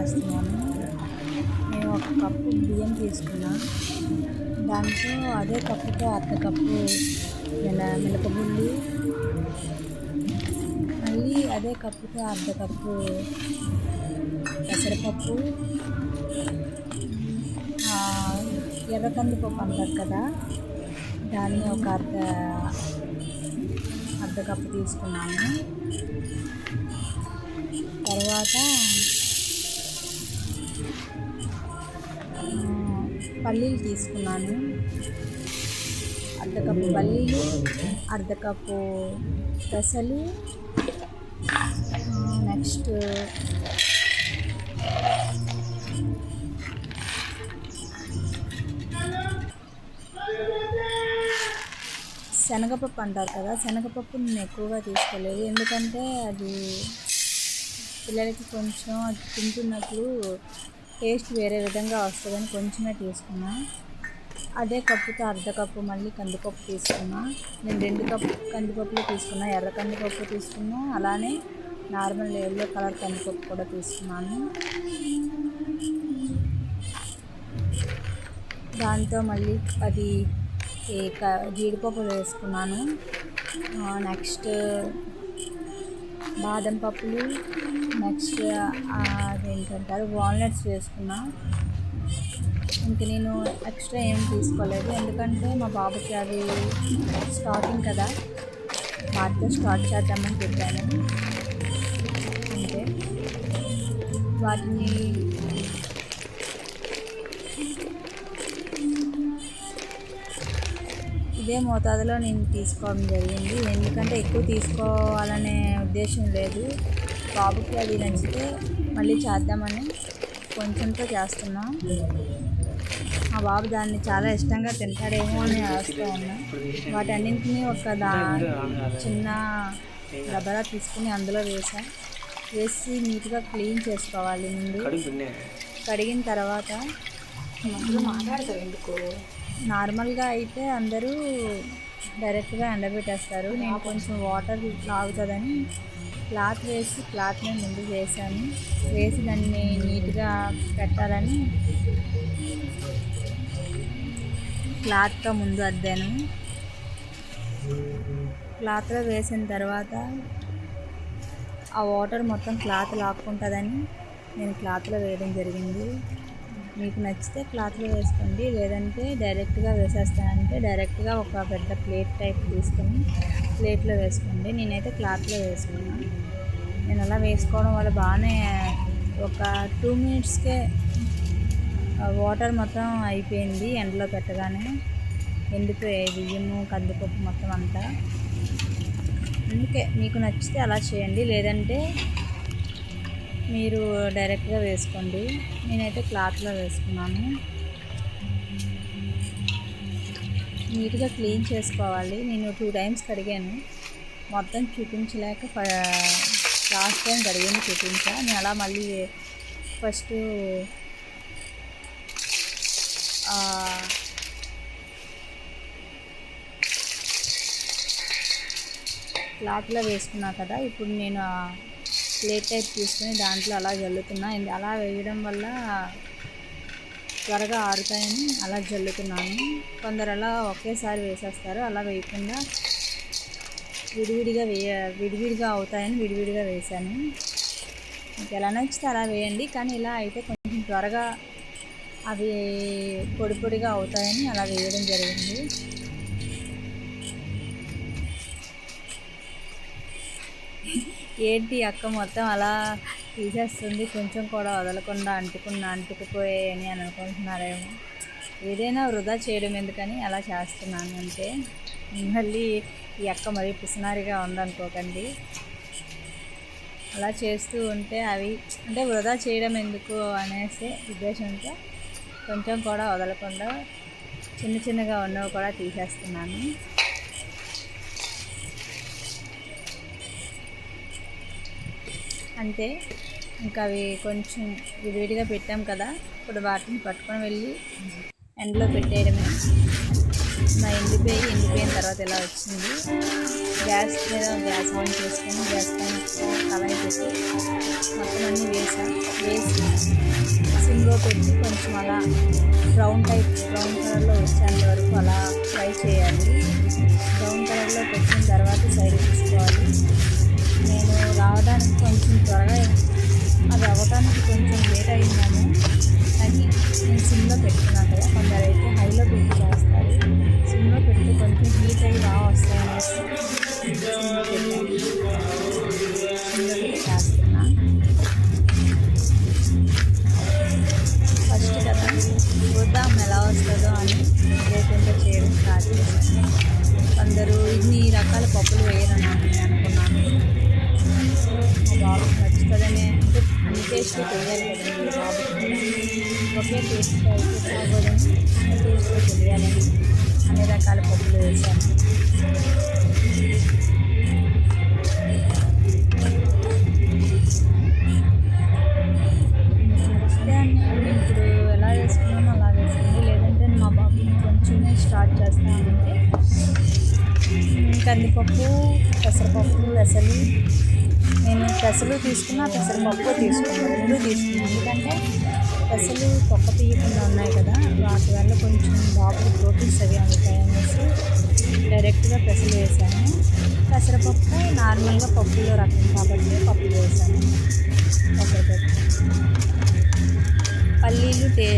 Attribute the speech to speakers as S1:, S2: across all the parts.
S1: చేస్తున్నాను. నేను ఒక కప్పు బియ్యం తీసుకున్నా. దాంతో అదే కప్పుతో అర్ధ కప్పు మిల మినపగుళ్ళు మళ్ళీ అదే కప్పుతో అర్ధ కప్పు పెసరపప్పు. ఆ, ఎర్ర కందిపప్పు అంటారు కదా దాన్ని ఒక అర్ధ అర్ధ కప్పు తీసుకున్నాను. తర్వాత పల్లీలు తీసుకున్నాను. అర్ధ కప్పు పల్లీలు అర్ధ కప్పు పెసలు నెక్స్ట్ శనగపప్పు అంటారు కదా శనగపప్పు నేను ఎక్కువగా తీసుకోలేదు. ఎందుకంటే అది పిల్లలకి కొంచెం అది తింటున్నప్పుడు టేస్ట్ వేరే విధంగా వస్తుందని కొంచెమే తీసుకున్నా. అదే కప్పుతో అర్ధ కప్పు మళ్ళీ కందిపప్పు తీసుకున్నా. నేను రెండు కప్పు కందిపప్పులు తీసుకున్నా. ఎర్ర కందిపప్పు తీసుకున్నా. అలానే నార్మల్ ఎల్లో కలర్ కందిపప్పు కూడా తీసుకున్నాను. దాంతో మళ్ళీ అది క జీడిపప్పు వేసుకున్నాను. నెక్స్ట్ బాదం పప్పులు నెక్స్ట్ అదేంటంటారు వాల్నట్స్ వేసుకున్నా ఇంక నేను ఎక్స్ట్రా ఏం తీసుకోలేదు. ఎందుకంటే మా బాబుకి అది స్టార్టింగ్ కదా. వాటితో స్టార్ట్ చేద్దామని చెప్పాను. అంతే. వాటిని ఇదే మోతాదులో నేను తీసుకోవడం జరిగింది. ఎందుకంటే ఎక్కువ తీసుకోవాలనే ఉద్దేశం లేదు. బాబుకి అది నచ్చితే మళ్ళీ చేద్దామని కొంచెంతో చేస్తున్నా. మా బాబు దాన్ని చాలా ఇష్టంగా తింటాడేమో అని ఆశతో ఉన్నా. వాటన్నింటినీ ఒక దా చిన్న డబ్బరా తీసుకుని అందులో వేసా. వేసి నీట్గా క్లీన్ చేసుకోవాలి ముందు. కడిగిన తర్వాత
S2: మధ్యలో మాట్లాడతావు ఎందుకు?
S1: నార్మల్గా అయితే అందరూ డైరెక్ట్గా ఎండబెట్టేస్తారు. నేను కొంచెం వాటర్ లాగుతుందని క్లాత్ వేసి క్లాత్ని ముందు వేసాను. వేసి దాన్ని నీట్గా పెట్టాలని క్లాత్తో ముందు అద్దాను. క్లాత్లో వేసిన తర్వాత ఆ వాటర్ మొత్తం క్లాత్ లాక్కుంటుందని నేను క్లాత్లో వేయడం జరిగింది. మీకు నచ్చితే క్లాత్లో వేసుకోండి. లేదంటే డైరెక్ట్గా వేసేస్తానంటే డైరెక్ట్గా ఒక పెద్ద ప్లేట్ టైప్ తీసుకొని ప్లేట్లో వేసుకోండి. నేనైతే క్లాత్లో వేసుకున్నాను నేను అలా వేసుకోవడం వల్ల బాగానే ఒక టూ మినిట్స్కే వాటర్ మొత్తం అయిపోయింది ఎండలో పెట్టగానే. ఎండిపోయాయి బియ్యము కందిపప్పు మొత్తం అంతా. అందుకే మీకు నచ్చితే అలా చేయండి. లేదంటే మీరు డైరెక్ట్గా వేసుకోండి. నేనైతే క్లాత్లో వేసుకున్నాను. నీట్గా క్లీన్ చేసుకోవాలి. నేను టూ టైమ్స్ కడిగాను. మొత్తం చూపించలేక లాస్ట్ టైం కడిగాను చూపించా. నేను అలా మళ్ళీ ఫస్ట్ క్లాత్లో వేసుకున్నా కదా. ఇప్పుడు నేను ప్లేట్ టైప్ తీసుకొని దాంట్లో అలా జల్లుతున్నా. అలా వేయడం వల్ల త్వరగా ఆరుతాయని అలా జల్లుతున్నాను. కొందరు అలా ఒకేసారి వేసేస్తారు. అలా వేయకుండా విడివిడిగా వేయ విడివిడిగా అవుతాయని విడివిడిగా వేశాను. మీకు ఎలా నచ్చితే అలా వేయండి. కానీ ఇలా అయితే కొంచెం త్వరగా అవి పొడి పొడిగా అవుతాయని అలా వేయడం జరిగింది. ఏంటి అక్క మొత్తం అలా తీసేస్తుంది? కొంచెం కూడా వదలకుండా అంటుకున్నా అంటుకుపోయాయని అని అనుకుంటున్నారేమో. ఏదైనా వృధా చేయడం ఎందుకని అలా చేస్తున్నాను అంటే మళ్ళీ ఈ అక్క మరీ పిసినారిగా ఉందనుకోకండి. అలా చేస్తూ ఉంటే అవి అంటే వృధా చేయడం ఎందుకు అనేసి ఉద్దేశంతో కొంచెం కూడా వదలకుండా చిన్న చిన్నగా ఉన్నవి కూడా తీసేస్తున్నాను. అంతే. ఇంకా అవి కొంచెం విడివిడిగా పెట్టాం కదా ఇప్పుడు వాటిని పట్టుకొని వెళ్ళి ఎండలో పెట్టేయడమే. నా ఎండిపోయి ఎండిపోయిన తర్వాత ఇలా వచ్చింది? గ్యాస్ మీద గ్యాస్ ఆన్ చేసుకొని గ్యాస్ పైన కళాయి పెట్టి మొత్తం అన్నీ వేసా. వేసి సిమ్లో పెట్టి కొంచెం అలా బ్రౌన్ టైప్ బ్రౌన్ కలర్లో వచ్చేంత వరకు అలా ఫ్రై చేయాలి. బ్రౌన్ కలర్లో వచ్చిన తర్వాత సైడ్ తీసుకోవాలి. నేను రావడానికి కొంచెం త్వరగా అది అవ్వడానికి కొంచెం లేట్ అయిందని కానీ నేను సిమ్లో పెట్టుకున్నాను కదా కొందరు అయితే హైలో పెట్టి చేస్తారు. సిమ్లో పెట్టి కొంచెం హీట్ అయ్యి బాగా వస్తాయని సిమ్లో పెట్టాను సిమ్లో పెట్టి చేస్తున్నా ఫస్ట్ కదా చూద్దాం ఎలా వస్తుందో అని లేకుండా చేయడం స్టార్ట్ చేశాను. కొందరు ఇన్ని రకాల పప్పులు వేయరని అనుకున్నాను. మా బాబుకి నచ్చుతుందని అంటే అన్ని టేస్ట్ తెలియాలి కదండి బాబుకి కూడా ఒకే టేస్ట్ అయితే బాగోదని అన్ని టేస్ట్ తెలియాలని అన్ని రకాల పప్పులు వేసాను నచ్చితే అన్ని ఇప్పుడు ఎలా వేసుకున్నామో అలా వేసుకోండి లేదంటే మా బాబుని కొంచెమే స్టార్ట్ చేస్తామంటే కందిపప్పు పెసరపప్పు పెసలు నేను పెసలు తీసుకున్నా పెసరపప్పు తీసుకున్నాను రెండు తీసుకున్నాను ఎందుకంటే పెసలు పక్క తీయకుండా ఉన్నాయి కదా వాటి వల్ల కొంచెం బాబు ప్రోటీన్స్ అవి అందుతాయి అనేసి డైరెక్ట్గా పెసలు వేసాను. పెసరపప్పు నార్మల్గా పప్పులో రకం కాబట్టి పప్పు వేసాను. పెసరపప్పు. పల్లీలు టే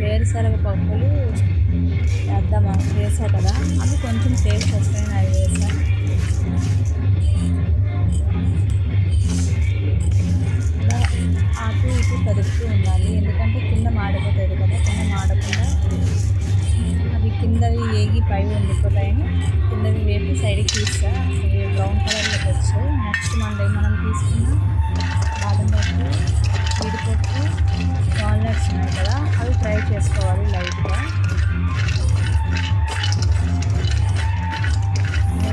S1: వేరుశనగ పప్పులు వేద్దామా? వేసా కదా అవి కొంచెం టేస్ట్ వస్తాయి అవి వేసాను. మనం తీసుకున్న బాదం పప్పు జీడిపప్పు వాల్నట్స్ ఉన్నాయి కదా అవి ఫ్రై చేసుకోవాలి లైట్గా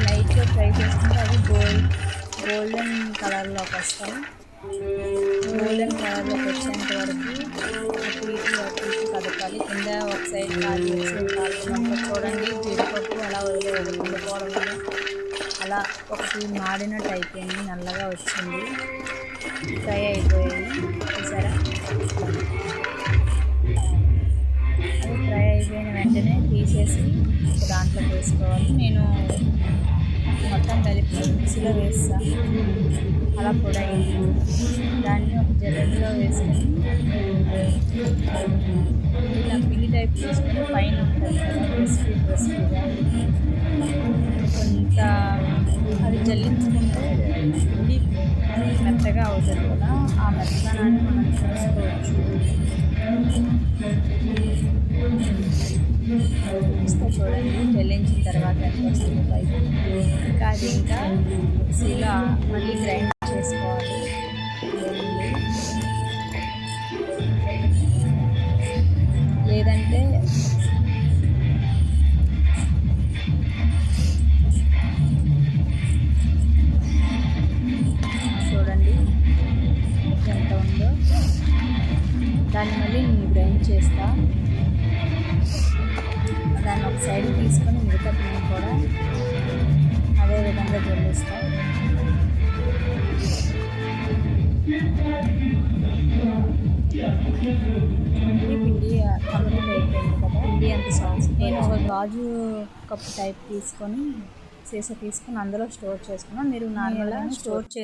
S1: లైట్గా ఫ్రై చేసుకుంటే అవి గోల్డ్ గోల్డెన్ కలర్లోకి వస్తాయి గోల్డెన్ కలర్లోకి వచ్చేంత వరకు అటు ఇటు అటు ఇటు కదపాలి కింద ఒక సైడ్ కాలు చేసి కాలుతున్నప్పుడు చూడండి జీడిపప్పు అలా వదిలే వదిలిపోవడం వల్ల అలా ఒకటి మాడినట్టు అయిపోయింది నల్లగా వచ్చింది. ఫ్రై అయిపోయాయి చూసారా? అది ఫ్రై అయిపోయిన వెంటనే తీసేసి దాంట్లో వేసుకోవాలి. నేను మొత్తం కలిపి మిక్సీలో వేస్తాను అలా పొడి దాన్ని ఒక జల్లెడలో వేసుకొని ఇలా పిండి టైప్ చేసుకొని పైన ఉంటుంది కదా క్రిస్పీ క్రిస్పీగా జల్లించుకుంటే పిండి మెత్తగా అవుతుంది కదా ఆ మెత్తనాన్ని మనం చూసుకోవచ్చు. చూస్తే చూడండి జల్లించిన తర్వాత ఎంత వస్తుంది పైకి ఇంకా అది ఇంకా మిక్సీలో మళ్ళీ గ్రైండ్ పిండి పిండి కంప్లీట్ అయిపోయింది కదా. పిండి అంత సాస్ నేను ఒక గాజు కప్పు టైప్ తీసుకొని సీసా తీసుకొని అందులో స్టోర్ చేసుకున్నాను. మీరు నార్మల్గా స్టోర్ చేసుకుని